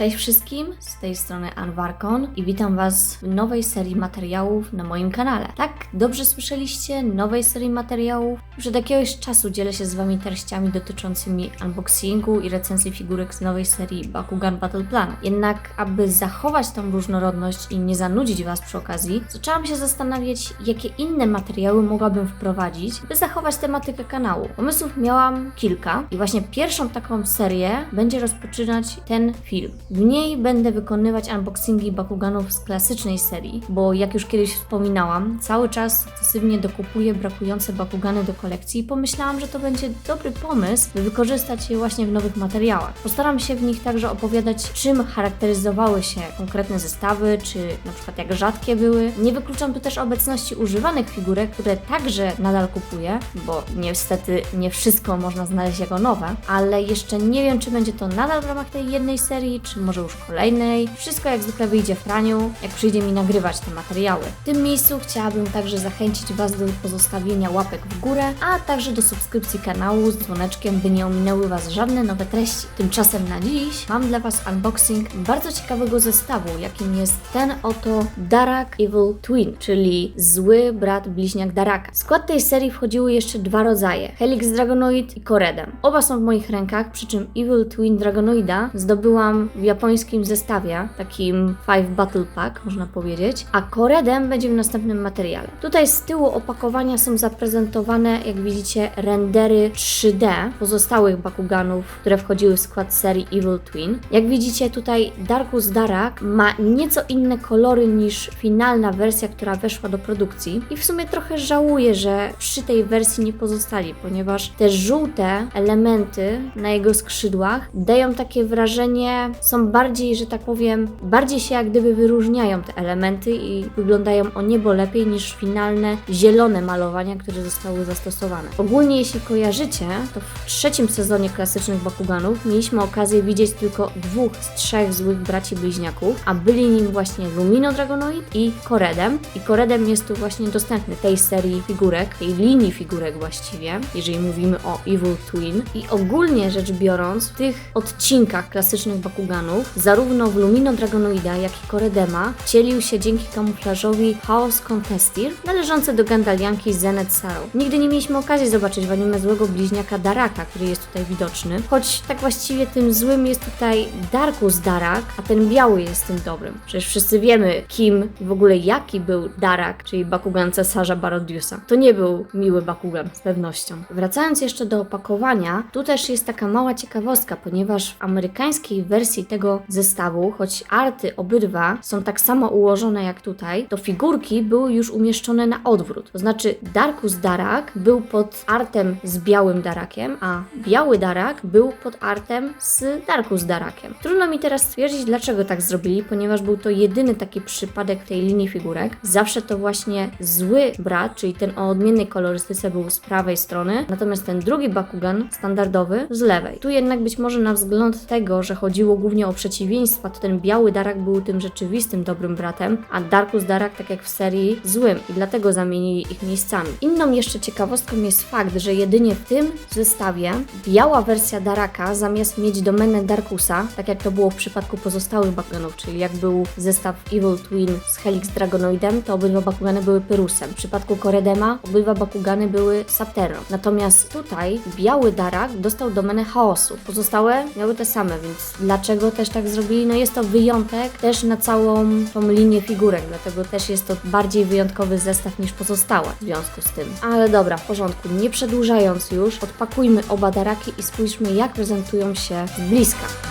Cześć wszystkim, z tej strony Anwarkon i witam Was w nowej serii materiałów na moim kanale. Tak, dobrze słyszeliście, nowej serii materiałów. Już od jakiegoś czasu dzielę się z Wami treściami dotyczącymi unboxingu i recenzji figurek z nowej serii Bakugan Battle Plan. Jednak, aby zachować tą różnorodność i nie zanudzić Was przy okazji, zaczęłam się zastanawiać, jakie inne materiały mogłabym wprowadzić, by zachować tematykę kanału. Pomysłów miałam kilka i właśnie pierwszą taką serię będzie rozpoczynać ten film. W niej będę wykonywać unboxingi Bakuganów z klasycznej serii, bo jak już kiedyś wspominałam, cały czas sukcesywnie dokupuję brakujące Bakugany do kolekcji i pomyślałam, że to będzie dobry pomysł, by wykorzystać je właśnie w nowych materiałach. Postaram się w nich także opowiadać, czym charakteryzowały się konkretne zestawy, czy na przykład jak rzadkie były. Nie wykluczam tu też obecności używanych figurek, które także nadal kupuję, bo niestety nie wszystko można znaleźć jako nowe, ale jeszcze nie wiem, czy będzie to nadal w ramach tej jednej serii, czy może już kolejnej. Wszystko jak zwykle wyjdzie w praniu, jak przyjdzie mi nagrywać te materiały. W tym miejscu chciałabym także zachęcić Was do pozostawienia łapek w górę, a także do subskrypcji kanału z dzwoneczkiem, by nie ominęły Was żadne nowe treści. Tymczasem na dziś mam dla Was unboxing bardzo ciekawego zestawu, jakim jest ten oto Darak Evil Twin, czyli zły brat bliźniak Daraka. W skład tej serii wchodziły jeszcze dwa rodzaje, Helix Dragonoid i Koredem. Oba są w moich rękach, przy czym Evil Twin Dragonoida zdobyłam w japońskim zestawie, takim Five Battle Pack, można powiedzieć, a Koredem będzie w następnym materiale. Tutaj z tyłu opakowania są zaprezentowane, jak widzicie, rendery 3D pozostałych Bakuganów, które wchodziły w skład serii Evil Twin. Jak widzicie, tutaj Darkus Darak ma nieco inne kolory niż finalna wersja, która weszła do produkcji i w sumie trochę żałuję, że przy tej wersji nie pozostali, ponieważ te żółte elementy na jego skrzydłach dają takie wrażenie, są bardziej, że tak powiem, bardziej się jak gdyby wyróżniają te elementy i wyglądają o niebo lepiej niż finalne zielone malowania, które zostały zastosowane. Ogólnie jeśli kojarzycie, to w trzecim sezonie klasycznych Bakuganów mieliśmy okazję widzieć tylko dwóch z trzech złych braci bliźniaków, a byli nim właśnie Lumino Dragonoid i Koredem. I Koredem jest tu właśnie dostępny tej serii figurek, tej linii figurek właściwie, jeżeli mówimy o Evil Twin. I ogólnie rzecz biorąc, w tych odcinkach klasycznych Bakuganów, zarówno w Lumino Dragonoida, jak i Koredema cielił się dzięki kamuflażowi Chaos Contestir, należący do Gandalianki Zenet Sarrow. Nigdy nie mieliśmy okazji zobaczyć w anime złego bliźniaka Daraka, który jest tutaj widoczny, choć tak właściwie tym złym jest tutaj Darkus Darak, a ten biały jest tym dobrym. Przecież wszyscy wiemy, kim i w ogóle jaki był Darak, czyli Bakugan cesarza Barodiusa. To nie był miły Bakugan, z pewnością. Wracając jeszcze do opakowania, tu też jest taka mała ciekawostka, ponieważ w amerykańskiej wersji tego zestawu, choć arty obydwa są tak samo ułożone jak tutaj, to figurki były już umieszczone na odwrót. To znaczy Darkus Darak był pod artem z białym Darakiem, a biały Darak był pod artem z Darkus Darakiem. Trudno mi teraz stwierdzić, dlaczego tak zrobili, ponieważ był to jedyny taki przypadek tej linii figurek. Zawsze to właśnie zły brat, czyli ten o odmiennej kolorystyce był z prawej strony, natomiast ten drugi Bakugan, standardowy, z lewej. Tu jednak być może na wzgląd tego, że chodziło głównie o przeciwieństwa, to ten biały Darak był tym rzeczywistym dobrym bratem, a Darkus Darak, tak jak w serii, złym i dlatego zamienili ich miejscami. Inną jeszcze ciekawostką jest fakt, że jedynie w tym zestawie biała wersja Daraka, zamiast mieć domenę Darkusa, tak jak to było w przypadku pozostałych Bakuganów, czyli jak był zestaw Evil Twin z Helix Dragonoidem, to obydwa Bakugany były Pyrusem. W przypadku Koredema obydwa Bakugany były Saterną. Natomiast tutaj biały Darak dostał domenę chaosu. Pozostałe miały te same, więc dlaczego też tak zrobili? No jest to wyjątek też na całą tą linię figurek, dlatego też jest to bardziej wyjątkowy zestaw niż pozostałe w związku z tym. Ale dobra, w porządku, nie przedłużając już, odpakujmy oba Daraki i spójrzmy jak prezentują się z bliska.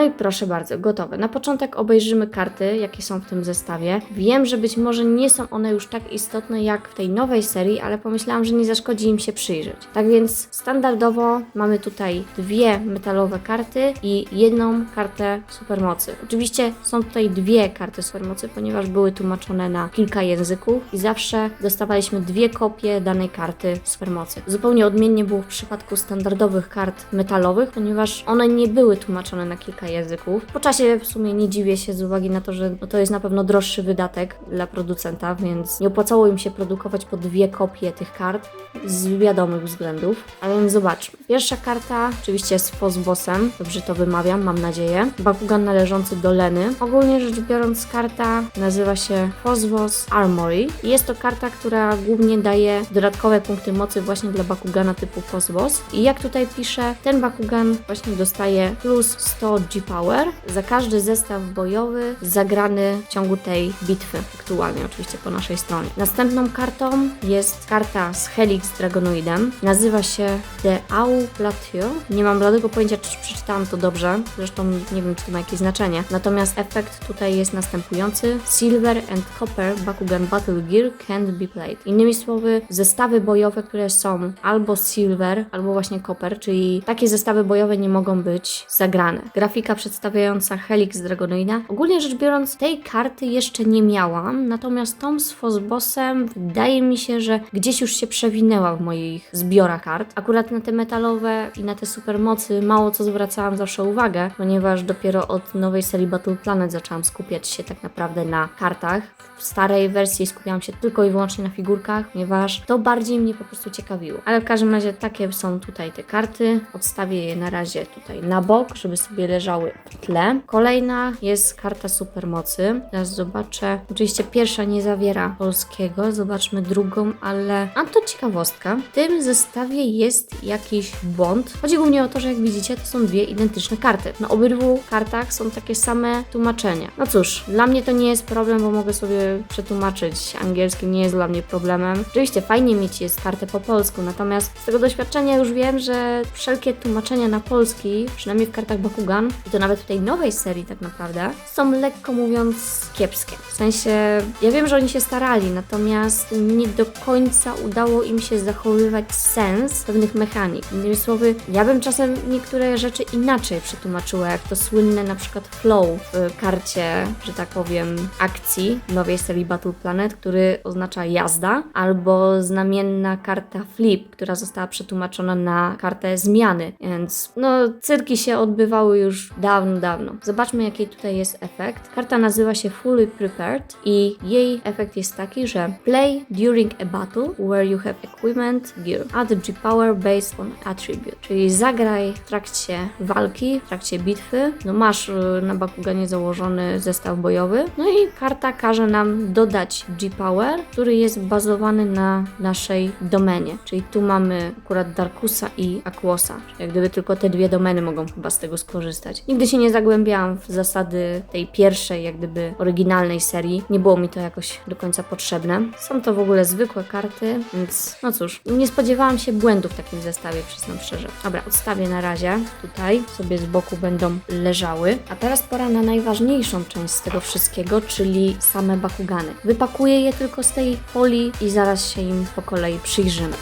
No i proszę bardzo, gotowe. Na początek obejrzymy karty, jakie są w tym zestawie. Wiem, że być może nie są one już tak istotne jak w tej nowej serii, ale pomyślałam, że nie zaszkodzi im się przyjrzeć. Tak więc standardowo mamy tutaj dwie metalowe karty i jedną kartę supermocy. Oczywiście są tutaj dwie karty supermocy, ponieważ były tłumaczone na kilka języków i zawsze dostawaliśmy dwie kopie danej karty supermocy. Zupełnie odmiennie było w przypadku standardowych kart metalowych, ponieważ one nie były tłumaczone na kilka języków. Po czasie w sumie nie dziwię się z uwagi na to, że no to jest na pewno droższy wydatek dla producenta, więc nie opłacało im się produkować po dwie kopie tych kart z wiadomych względów. A więc zobaczmy. Pierwsza karta oczywiście jest Fosbosem, dobrze to wymawiam, mam nadzieję. Bakugan należący do Leny. Ogólnie rzecz biorąc karta nazywa się Fosbos Armory jest to karta, która głównie daje dodatkowe punkty mocy właśnie dla Bakugana typu Fosbos. I jak tutaj pisze, ten Bakugan właśnie dostaje plus 100 G-Power za każdy zestaw bojowy zagrany w ciągu tej bitwy, aktualnie oczywiście po naszej stronie. Następną kartą jest karta z Helix Dragonoidem. Nazywa się The Au Plateau. Nie mam bladego pojęcia, czy przeczytałam to dobrze, zresztą nie wiem, czy to ma jakieś znaczenie. Natomiast efekt tutaj jest następujący. Silver and Copper Bakugan Battle Gear can't be played. Innymi słowy, zestawy bojowe, które są albo silver, albo właśnie copper, czyli takie zestawy bojowe nie mogą być zagrane. Grafika przedstawiająca Helix Dragonoida. Ogólnie rzecz biorąc, tej karty jeszcze nie miałam, natomiast tą z Fosbosem wydaje mi się, że gdzieś już się przewinęła w moich zbiorach kart. Akurat na te metalowe i na te supermocy mało co zwracałam zawsze uwagę, ponieważ dopiero od nowej serii Battle Planet zaczęłam skupiać się tak naprawdę na kartach. W starej wersji skupiałam się tylko i wyłącznie na figurkach, ponieważ to bardziej mnie po prostu ciekawiło. Ale w każdym razie takie są tutaj te karty. Odstawię je na razie tutaj na bok, żeby sobie leżały w tle. Kolejna jest karta supermocy. Teraz zobaczę. Oczywiście pierwsza nie zawiera polskiego, zobaczmy drugą, ale a to ciekawostka. W tym zestawie jest jakiś błąd. Chodzi głównie o to, że jak widzicie, to są dwie identyczne karty. Na obydwu kartach są takie same tłumaczenia. No cóż, dla mnie to nie jest problem, bo mogę sobie przetłumaczyć. Angielski nie jest dla mnie problemem. Oczywiście fajnie mieć jest kartę po polsku, natomiast z tego doświadczenia już wiem, że wszelkie tłumaczenia na polski, przynajmniej w kartach Bakugan, i to nawet w tej nowej serii tak naprawdę, są lekko mówiąc kiepskie. W sensie, ja wiem, że oni się starali, natomiast nie do końca udało im się zachowywać sens pewnych mechanik. Innymi słowy, ja bym czasem niektóre rzeczy inaczej przetłumaczyła, jak to słynne na przykład flow w karcie, że tak powiem, akcji nowej serii Battle Planet, który oznacza jazda, albo znamienna karta flip, która została przetłumaczona na kartę zmiany, więc no cyrki się odbywały już dawno, dawno. Zobaczmy jaki tutaj jest efekt. Karta nazywa się Fully Prepared i jej efekt jest taki, że play during a battle where you have equipment, gear, add G-Power based on attribute, czyli zagraj w trakcie walki, w trakcie bitwy, no masz y, na Bakuganie założony zestaw bojowy, no i karta każe nam dodać G-Power, który jest bazowany na naszej domenie, czyli tu mamy akurat Darkusa i Aquosa, jak gdyby tylko te dwie domeny mogą chyba z tego skorzystać. Nigdy się nie zagłębiałam w zasady tej pierwszej, jak gdyby oryginalnej serii, nie było mi to jakoś do końca potrzebne. Są to w ogóle zwykłe karty, więc no cóż, nie spodziewałam się błędu w takim zestawie, przyznam szczerze. Dobra, odstawię na razie tutaj, sobie z boku będą leżały. A teraz pora na najważniejszą część z tego wszystkiego, czyli same bakugany. Wypakuję je tylko z tej folii i zaraz się im po kolei przyjrzymy.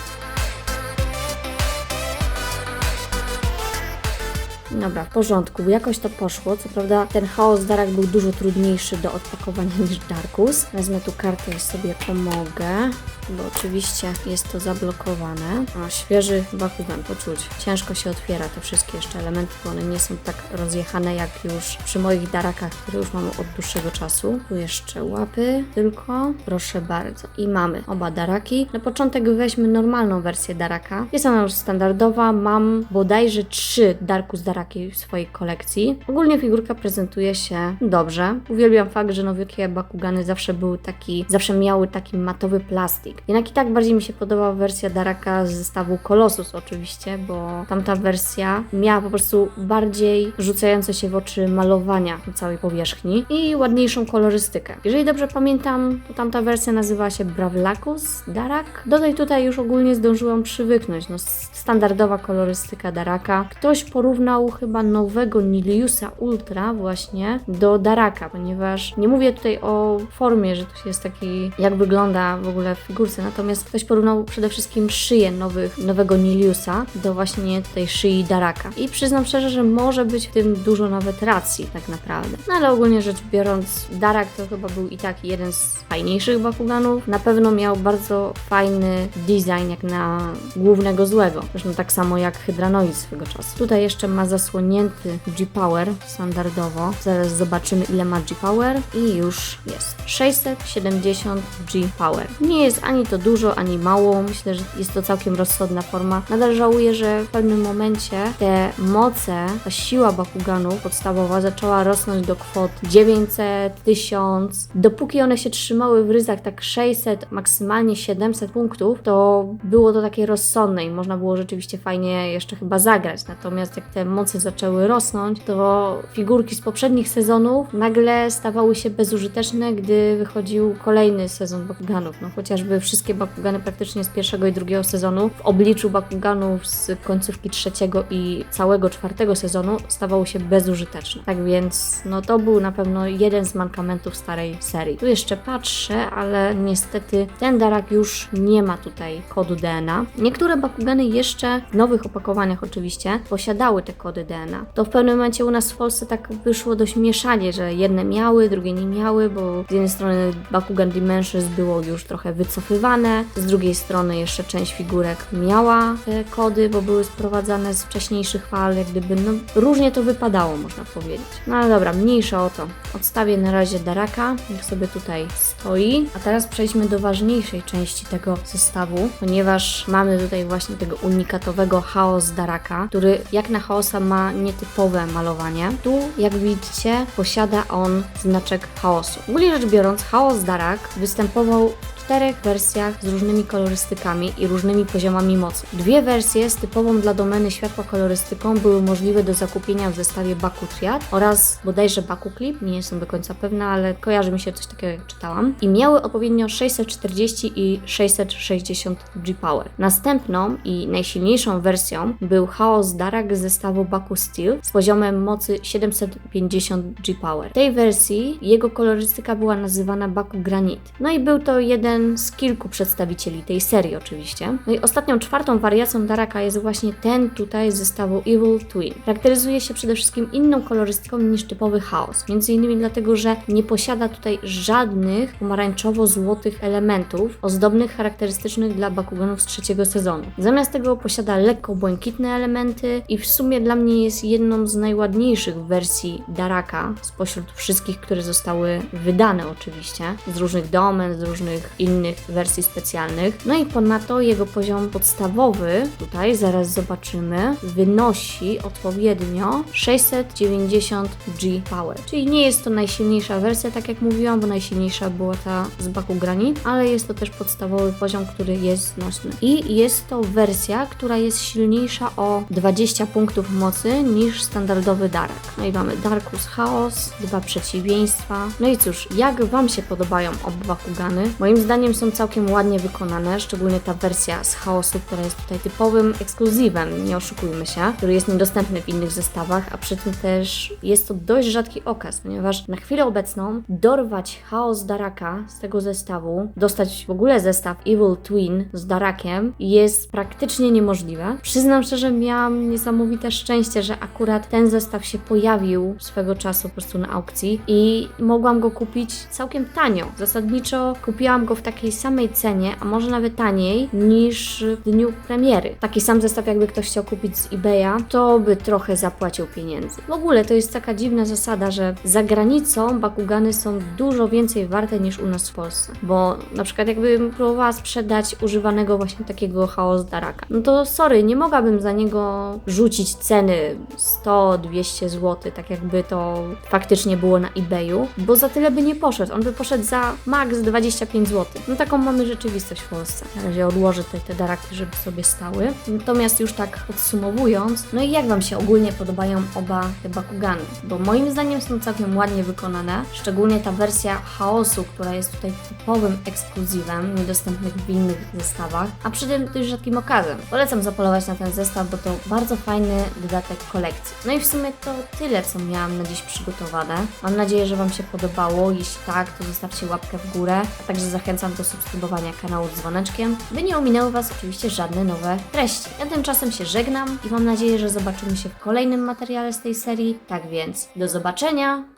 Dobra, w porządku, jakoś to poszło. Co prawda ten chaos Darak był dużo trudniejszy do odpakowania niż Darkus. Wezmę tu kartę i sobie pomogę, bo oczywiście jest to zablokowane. A świeży Bakugan, to czuć. Ciężko się otwiera te wszystkie jeszcze elementy, bo one nie są tak rozjechane jak już przy moich Darakach, które już mamy od dłuższego czasu. Tu jeszcze łapy tylko, proszę bardzo. I mamy oba Daraki. Na początek weźmy normalną wersję Daraka. Jest ona już standardowa, mam bodajże trzy Darkus Daraki w swojej kolekcji. Ogólnie figurka prezentuje się dobrze. Uwielbiam fakt, że nowiutkie Bakugany zawsze były taki, zawsze miały taki matowy plastik. Jednak i tak bardziej mi się podoba wersja Daraka z zestawu Colossus oczywiście, bo tamta wersja miała po prostu bardziej rzucające się w oczy malowania całej powierzchni i ładniejszą kolorystykę. Jeżeli dobrze pamiętam, to tamta wersja nazywała się Bravlacus Darak. Do tej tutaj już ogólnie zdążyłam przywyknąć. No, standardowa kolorystyka Daraka. Ktoś porównał chyba nowego Niliusa Ultra właśnie do Daraka, ponieważ nie mówię tutaj o formie, że to jest taki, jak wygląda w ogóle w figurce, natomiast ktoś porównał przede wszystkim szyję nowych, nowego Niliusa do właśnie tej szyi Daraka. I przyznam szczerze, że może być w tym dużo nawet racji tak naprawdę. No ale ogólnie rzecz biorąc, Darak to chyba był i tak jeden z fajniejszych Bakuganów. Na pewno miał bardzo fajny design jak na głównego złego. Zresztą tak samo jak Hydranoid swego czasu. Tutaj jeszcze ma zasłonięty G-Power standardowo. Zaraz zobaczymy ile ma G-Power i już jest. 670 G-Power. Nie jest ani to dużo, ani mało. Myślę, że jest to całkiem rozsądna forma. Nadal żałuję, że w pewnym momencie te moce, ta siła Bakuganów podstawowa zaczęła rosnąć do kwot 900, 1000. Dopóki one się trzymały w ryzach tak 600, maksymalnie 700 punktów, to było to takie rozsądne i można było rzeczywiście fajnie jeszcze chyba zagrać. Natomiast jak te moce zaczęły rosnąć, to figurki z poprzednich sezonów nagle stawały się bezużyteczne, gdy wychodził kolejny sezon Bakuganów. No chociażby wszystkie Bakugany praktycznie z pierwszego i drugiego sezonu w obliczu Bakuganów z końcówki trzeciego i całego czwartego sezonu stawały się bezużyteczne. Tak więc no to był na pewno jeden z mankamentów starej serii. Tu jeszcze patrzę, ale niestety ten Darak już nie ma tutaj kodu DNA. Niektóre Bakugany jeszcze w nowych opakowaniach oczywiście posiadały te kody DNA. To w pewnym momencie u nas w Polsce tak wyszło dość mieszanie, że jedne miały, drugie nie miały, bo z jednej strony Bakugan Dimensions było już trochę wycofywane, z drugiej strony jeszcze część figurek miała te kody, bo były sprowadzane z wcześniejszych fal, jak gdyby no różnie to wypadało, można powiedzieć. No ale dobra, mniejsza o to. Odstawię na razie Daraka, niech sobie tutaj stoi. A teraz przejdźmy do ważniejszej części tego zestawu, ponieważ mamy tutaj właśnie tego unikatowego Chaos Daraka, który jak na Chaosa ma nietypowe malowanie. Tu, jak widzicie, posiada on znaczek chaosu. Ogólnie rzecz biorąc, Chaos Darak występował czterech wersjach z różnymi kolorystykami i różnymi poziomami mocy. Dwie wersje z typową dla domeny światła kolorystyką były możliwe do zakupienia w zestawie Baku Triad oraz bodajże Baku Clip, nie jestem do końca pewna, ale kojarzy mi się coś takiego jak czytałam. I miały odpowiednio 640 i 660 G-Power. Następną i najsilniejszą wersją był Chaos Darak z zestawu Baku Steel z poziomem mocy 750 G-Power. W tej wersji jego kolorystyka była nazywana Baku Granit. No i był to jeden z kilku przedstawicieli tej serii oczywiście. No i ostatnią, czwartą wariacją Daraka jest właśnie ten tutaj z zestawu Evil Twin. Charakteryzuje się przede wszystkim inną kolorystyką niż typowy chaos. Między innymi dlatego, że nie posiada tutaj żadnych pomarańczowo-złotych elementów ozdobnych, charakterystycznych dla Bakuganów z trzeciego sezonu. Zamiast tego posiada lekko błękitne elementy i w sumie dla mnie jest jedną z najładniejszych wersji Daraka spośród wszystkich, które zostały wydane oczywiście, z różnych domen, z różnych innych wersji specjalnych. No i ponadto jego poziom podstawowy, tutaj zaraz zobaczymy, wynosi odpowiednio 690 G Power. Czyli nie jest to najsilniejsza wersja, tak jak mówiłam, bo najsilniejsza była ta z Baku Granit, ale jest to też podstawowy poziom, który jest znośny. I jest to wersja, która jest silniejsza o 20 punktów mocy niż standardowy Darak. No i mamy Darkus Chaos, dwa przeciwieństwa. No i cóż, jak Wam się podobają oba Bakugany? Moim zdaniem są całkiem ładnie wykonane, szczególnie ta wersja z Chaosu, która jest tutaj typowym ekskluzywem, nie oszukujmy się, który jest niedostępny w innych zestawach, a przy tym też jest to dość rzadki okaz, ponieważ na chwilę obecną dorwać Chaos Daraka z tego zestawu, dostać w ogóle zestaw Evil Twin z Darakiem jest praktycznie niemożliwe. Przyznam szczerze, miałam niesamowite szczęście, że akurat ten zestaw się pojawił swego czasu po prostu na aukcji i mogłam go kupić całkiem tanio. Zasadniczo kupiłam go w takiej samej cenie, a może nawet taniej niż w dniu premiery. Taki sam zestaw, jakby ktoś chciał kupić z eBaya, to by trochę zapłacił pieniędzy. W ogóle to jest taka dziwna zasada, że za granicą Bakugany są dużo więcej warte niż u nas w Polsce. Bo na przykład jakbym próbowała sprzedać używanego właśnie takiego chaos Daraka, no to sorry, nie mogłabym za niego rzucić ceny 100-200 zł, tak jakby to faktycznie było na eBayu, bo za tyle by nie poszedł. On by poszedł za max 25 zł. No taką mamy rzeczywistość w Polsce. Na razie odłożę tutaj te daraki, żeby sobie stały. Natomiast już tak podsumowując, no i jak Wam się ogólnie podobają oba te Bakugany? Bo moim zdaniem są całkiem ładnie wykonane, szczególnie ta wersja chaosu, która jest tutaj typowym ekskluzywem, niedostępnych w innych zestawach, a przy tym dość rzadkim okazem. Polecam zapolować na ten zestaw, bo to bardzo fajny dodatek kolekcji. No i w sumie to tyle, co miałam na dziś przygotowane. Mam nadzieję, że Wam się podobało. Jeśli tak, to zostawcie łapkę w górę, a także zachęcam do subskrybowania kanału z dzwoneczkiem, by nie ominęły Was oczywiście żadne nowe treści. Ja tymczasem się żegnam i mam nadzieję, że zobaczymy się w kolejnym materiale z tej serii. Tak więc, do zobaczenia!